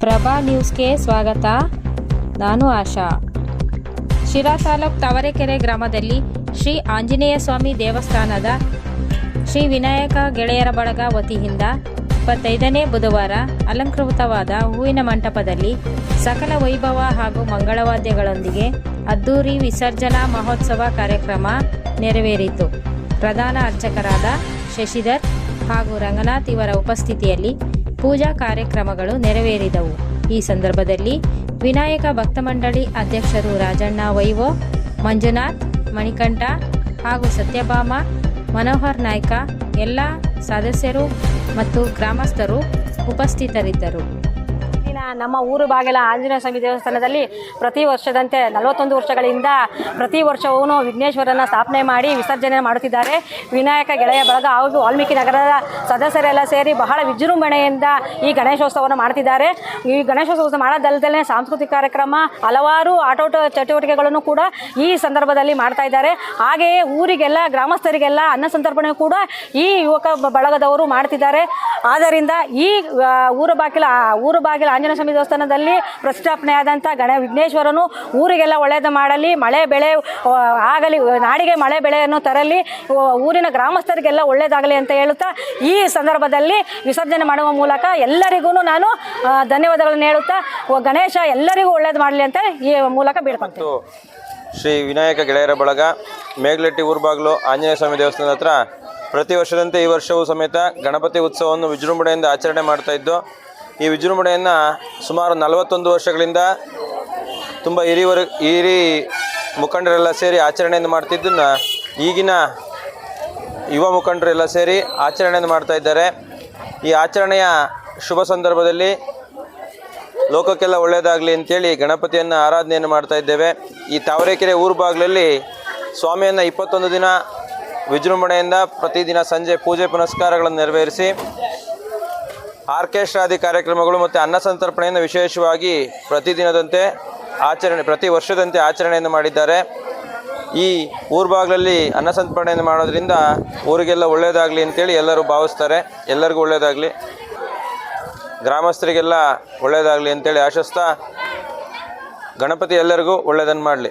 ಪ್ರಭಾ ನ್ಯೂಸ್ಗೆ ಸ್ವಾಗತ. ನಾನು ಆಶಾ. ಶಿರಾ ತಾಲೂಕ್ ತವರೆಕೆರೆ ಗ್ರಾಮದಲ್ಲಿ ಶ್ರೀ ಆಂಜನೇಯ ಸ್ವಾಮಿ ದೇವಸ್ಥಾನದ ಶ್ರೀ ವಿನಾಯಕ ಗೆಳೆಯರ ಬಳಗ ವತಿಯಿಂದ ಇಪ್ಪತ್ತೈದನೇ ಬುಧವಾರ ಅಲಂಕೃತವಾದ ಹೂವಿನ ಮಂಟಪದಲ್ಲಿ ಸಕಲ ವೈಭವ ಹಾಗೂ ಮಂಗಳವಾದ್ಯಗಳೊಂದಿಗೆ ಅದ್ದೂರಿ ವಿಸರ್ಜನಾ ಮಹೋತ್ಸವ ಕಾರ್ಯಕ್ರಮ ನೆರವೇರಿತು. ಪ್ರಧಾನ ಅರ್ಚಕರಾದ ಶಶಿಧರ್ ಹಾಗೂ ರಂಗನಾಥ್ ಇವರ ಉಪಸ್ಥಿತಿಯಲ್ಲಿ ಪೂಜಾ ಕಾರ್ಯಕ್ರಮಗಳು ನೆರವೇರಿದವು. ಈ ಸಂದರ್ಭದಲ್ಲಿ ವಿನಾಯಕ ಭಕ್ತ ಮಂಡಳಿ ಅಧ್ಯಕ್ಷರು ರಾಜಣ್ಣ ವೈವೋ, ಮಂಜುನಾಥ್, ಮಣಿಕಂಠ ಹಾಗೂ ಸತ್ಯಭಾಮ, ಮನೋಹರ್ ನಾಯ್ಕ, ಎಲ್ಲ ಸದಸ್ಯರು ಮತ್ತು ಗ್ರಾಮಸ್ಥರು ಉಪಸ್ಥಿತರಿದ್ದರು. ನಮ್ಮ ಊರು ಬಾಗಿಲ ಆಂಜನೇಯ ಸ್ವಾಮಿ ದೇವಸ್ಥಾನದಲ್ಲಿ ಪ್ರತಿ ವರ್ಷದಂತೆ ನಲವತ್ತೊಂದು ವರ್ಷಗಳಿಂದ ಪ್ರತಿ ವರ್ಷವೂ ವಿಘ್ನೇಶ್ವರನ ಸ್ಥಾಪನೆ ಮಾಡಿ ವಿಸರ್ಜನೆ ಮಾಡುತ್ತಿದ್ದಾರೆ. ವಿನಾಯಕ ಗೆಳೆಯ ಬಳಗ ಹಾಗೂ ವಾಲ್ಮೀಕಿ ನಗರದ ಸದಸ್ಯರೆಲ್ಲ ಸೇರಿ ಬಹಳ ವಿಜೃಂಭಣೆಯಿಂದ ಈ ಗಣೇಶೋತ್ಸವವನ್ನು ಮಾಡ್ತಿದ್ದಾರೆ ಈ ಗಣೇಶೋತ್ಸವ ಮಾಡೋದಲ್ಲದೆ ಸಾಂಸ್ಕೃತಿಕ ಕಾರ್ಯಕ್ರಮ, ಹಲವಾರು ಆಟೋಟ ಚಟುವಟಿಕೆಗಳನ್ನು ಕೂಡ ಈ ಸಂದರ್ಭದಲ್ಲಿ ಮಾಡ್ತಾ ಇದ್ದಾರೆ. ಹಾಗೆಯೇ ಊರಿಗೆಲ್ಲ, ಗ್ರಾಮಸ್ಥರಿಗೆಲ್ಲ ಅನ್ನ ಸಂತರ್ಪಣೆ ಕೂಡ ಈ ಯುವಕ ಬಳಗದವರು ಮಾಡ್ತಿದ್ದಾರೆ. ಆದ್ದರಿಂದ ಈ ಊರ ಬಾಗಿಲ ಊರು ಬಾಗಿಲ ಆಂಜನೇಯ ಸ್ವಾಮಿ ದೇವಸ್ಥಾನದಲ್ಲಿ ಪ್ರತಿಷ್ಠಾಪನೆಯಾದಂಥ ಗಣ ವಿಘ್ನೇಶ್ವರನು ಊರಿಗೆಲ್ಲ ಒಳ್ಳೆಯದು ಮಾಡಲಿ, ಮಳೆ ಬೆಳೆ ಆಗಲಿ, ನಾಡಿಗೆ ಮಳೆ ಬೆಳೆಯನ್ನು ತರಲಿ ಊರಿನ ಗ್ರಾಮಸ್ಥರಿಗೆಲ್ಲ ಒಳ್ಳೆಯದಾಗಲಿ ಅಂತ ಹೇಳುತ್ತಾ ಈ ಸಂದರ್ಭದಲ್ಲಿ ವಿಸರ್ಜನೆ ಮಾಡುವ ಮೂಲಕ ಎಲ್ಲರಿಗೂ ನಾನು ಧನ್ಯವಾದಗಳನ್ನು ಹೇಳುತ್ತಾ ಗಣೇಶ ಎಲ್ಲರಿಗೂ ಒಳ್ಳೇದು ಮಾಡಲಿ ಅಂತ ಈ ಮೂಲಕ ಬೀಳ್ಕೊಂತು ಶ್ರೀ ವಿನಾಯಕ ಗೆಳೆಯರ ಬಳಗ, ಮೇಗ್ಲಟ್ಟಿ ಊರ್ಬಾಗ್ಲು ಆಂಜನೇಯ ಸ್ವಾಮಿ ದೇವಸ್ಥಾನದ ಹತ್ರ ಪ್ರತಿ ವರ್ಷದಂತೆ ಈ ವರ್ಷವೂ ಸಮೇತ ಗಣಪತಿ ಉತ್ಸವವನ್ನು ವಿಜೃಂಭಣೆಯಿಂದ ಆಚರಣೆ ಮಾಡ್ತಾ ಇದ್ದು ಈ ವಿಜೃಂಭಣೆಯನ್ನು ಸುಮಾರು ನಲವತ್ತೊಂದು ವರ್ಷಗಳಿಂದ ತುಂಬ ಹಿರಿಯವರು, ಹಿರಿ ಮುಖಂಡರೆಲ್ಲ ಸೇರಿ ಆಚರಣೆಯನ್ನು ಮಾಡ್ತಿದ್ದನ್ನು ಈಗಿನ ಯುವ ಮುಖಂಡರೆಲ್ಲ ಸೇರಿ ಆಚರಣೆಯನ್ನು ಮಾಡ್ತಾ ಇದ್ದಾರೆ. ಈ ಆಚರಣೆಯ ಶುಭ ಸಂದರ್ಭದಲ್ಲಿ ಲೋಕಕ್ಕೆಲ್ಲ ಒಳ್ಳೆಯದಾಗಲಿ ಅಂತೇಳಿ ಗಣಪತಿಯನ್ನು ಆರಾಧನೆಯನ್ನು ಮಾಡ್ತಾ ಇದ್ದೇವೆ. ಈ ತಾವರೆಕೆರೆ ಊರು ಬಾಗಿಲಲ್ಲಿ ಸ್ವಾಮಿಯನ್ನು ಇಪ್ಪತ್ತೊಂದು ದಿನ ವಿಜೃಂಭಣೆಯಿಂದ ಪ್ರತಿದಿನ ಸಂಜೆ ಪೂಜೆ ಪುನಸ್ಕಾರಗಳನ್ನು ನೆರವೇರಿಸಿ ಆರ್ಕೆಸ್ಟ್ರಾದಿ ಕಾರ್ಯಕ್ರಮಗಳು ಮತ್ತು ಅನ್ನ ಸಂತರ್ಪಣೆಯನ್ನು ವಿಶೇಷವಾಗಿ ಪ್ರತಿದಿನದಂತೆ ಆಚರಣೆ, ಪ್ರತಿ ವರ್ಷದಂತೆ ಆಚರಣೆಯನ್ನು ಮಾಡಿದ್ದಾರೆ. ಈ ಊರ್ಬಾಗ್ಲಲ್ಲಿ ಅನ್ನ ಸಂತರ್ಪಣೆಯನ್ನು ಮಾಡೋದ್ರಿಂದ ಊರಿಗೆಲ್ಲ ಒಳ್ಳೆಯದಾಗಲಿ ಅಂತೇಳಿ ಎಲ್ಲರೂ ಭಾವಿಸ್ತಾರೆ. ಎಲ್ಲರಿಗೂ ಒಳ್ಳೆಯದಾಗಲಿ ಗ್ರಾಮಸ್ಥರಿಗೆಲ್ಲ ಒಳ್ಳೆಯದಾಗಲಿ ಅಂತೇಳಿ ಆಶಿಸ್ತಾ ಗಣಪತಿ ಎಲ್ಲರಿಗೂ ಒಳ್ಳೆಯದನ್ನು ಮಾಡಲಿ.